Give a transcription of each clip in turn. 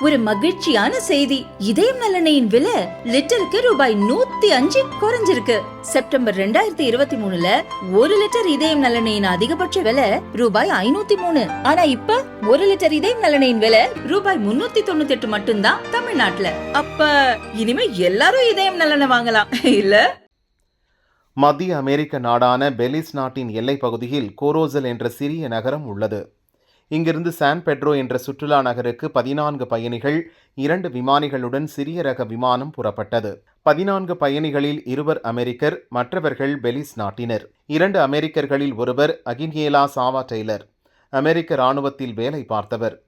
ஒரு மகிழ்ச்சியான செய்தி. இதயம் நல்லெண்ணெயின் விலை லிட்டருக்கு ரூபாய் நூத்தி அஞ்சு குறைஞ்சிருக்கு. செப்டம்பர் ரெண்டாயிரத்தி இருபத்தி மூணுல ஒரு லிட்டர் இதயம் நலனையின் அதிகபட்ச விலை ரூபாய் ஐநூத்தி மூணு. ஆனா இப்ப ஒரு லிட்டர் இதயம் நலனையின் விலை ரூபாய் முன்னூத்தி தொண்ணூத்தி எட்டு மட்டும்தான் தமிழ்நாட்டுல. அப்ப இனிமே எல்லாரும் இதயம் நலனை வாங்கலாம் இல்ல? மத்திய அமெரிக்க நாடான பெலிஸ் நாட்டின் எல்லைப் பகுதியில் கோரோசல் என்ற சிறிய நகரம் உள்ளது. இங்கிருந்து சான் பெட்ரோ என்ற சுற்றுலா நகருக்கு பதினான்கு பயணிகள் இரண்டு விமானிகளுடன் சிறிய ரக விமானம் புறப்பட்டது. பதினான்கு பயணிகளில் இருவர் அமெரிக்கர் மற்றவர்கள் பெலிஸ் நாட்டினர். இரண்டு அமெரிக்கர்களில் ஒருவர் அகின்யேலா சாவா டெய்லர். அமெரிக்க இராணுவத்தில் வேலை பார்த்தவர்.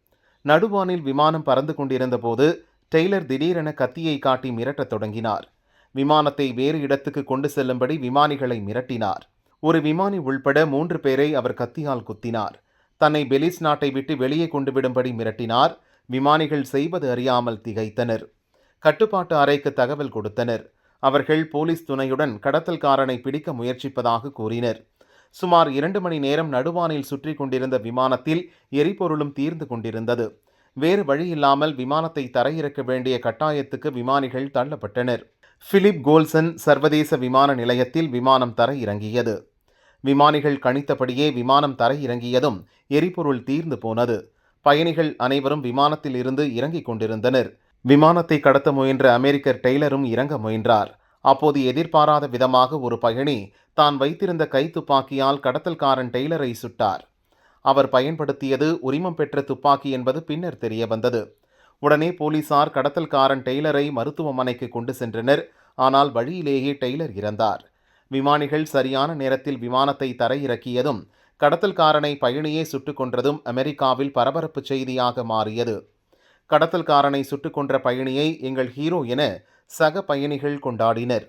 நடுவானில் விமானம் பறந்து கொண்டிருந்தபோது டெய்லர் திடீரென கத்தியை காட்டி மிரட்டத் தொடங்கினார். விமானத்தை வேறு இடத்துக்கு கொண்டு செல்லும்படி விமானிகளை மிரட்டினார். ஒரு விமானி உள்பட மூன்று பேரை அவர் கத்தியால் குத்தினார். தன்னை பெலிஸ் நாட்டை விட்டு வெளியே கொண்டு விடும்படி மிரட்டினார். விமானிகள் செய்வது அறியாமல் திகைத்தனர். கட்டுப்பாட்டு அறைக்கு தகவல் கொடுத்தனர். அவர்கள் போலீஸ் துணையுடன் கடத்தல்காரனை பிடிக்க முயற்சிப்பதாக கூறினர். சுமார் இரண்டு மணி நேரம் நடுவானில் சுற்றி கொண்டிருந்த விமானத்தில் எரிபொருளும் தீர்ந்து கொண்டிருந்தது. வேறு வழியில்லாமல் விமானத்தை தரையிறக்க வேண்டிய கட்டாயத்துக்கு விமானிகள் தள்ளப்பட்டனர். பிலிப் கோல்சன் சர்வதேச விமான நிலையத்தில் விமானம் தரையிறங்கியது. விமானிகள் கணித்தபடியே விமானம் தரையிறங்கியதும் எரிபொருள் தீர்ந்து போனது. பயணிகள் அனைவரும் விமானத்தில் இருந்து இறங்கிக் கொண்டிருந்தனர். விமானத்தை கடத்த முயன்ற அமெரிக்கர் டெய்லரும் இறங்க முயன்றார். அப்போது எதிர்பாராத விதமாக ஒரு பயணி தான் வைத்திருந்த கைத்துப்பாக்கியால் கடத்தல்காரன் டெய்லரை சுட்டார். அவர் பயன்படுத்தியது உரிமம் பெற்ற துப்பாக்கி என்பது பின்னர் தெரிய வந்தது உடனே போலீசார் கடத்தல்காரன் டெய்லரை மருத்துவமனைக்கு கொண்டு சென்றனர். ஆனால் வழியிலேயே டெய்லர் இறந்தார். விமானிகள் சரியான நேரத்தில் விமானத்தை தரையிறக்கியதும் கடத்தல்காரனை பயணியே சுட்டுக் கொன்றதும் அமெரிக்காவில் பரபரப்பு செய்தியாக மாறியது. கடத்தல்காரனை சுட்டுக் கொன்ற பயணியை எங்கள் ஹீரோ என சக பயணிகள் கொண்டாடினர்.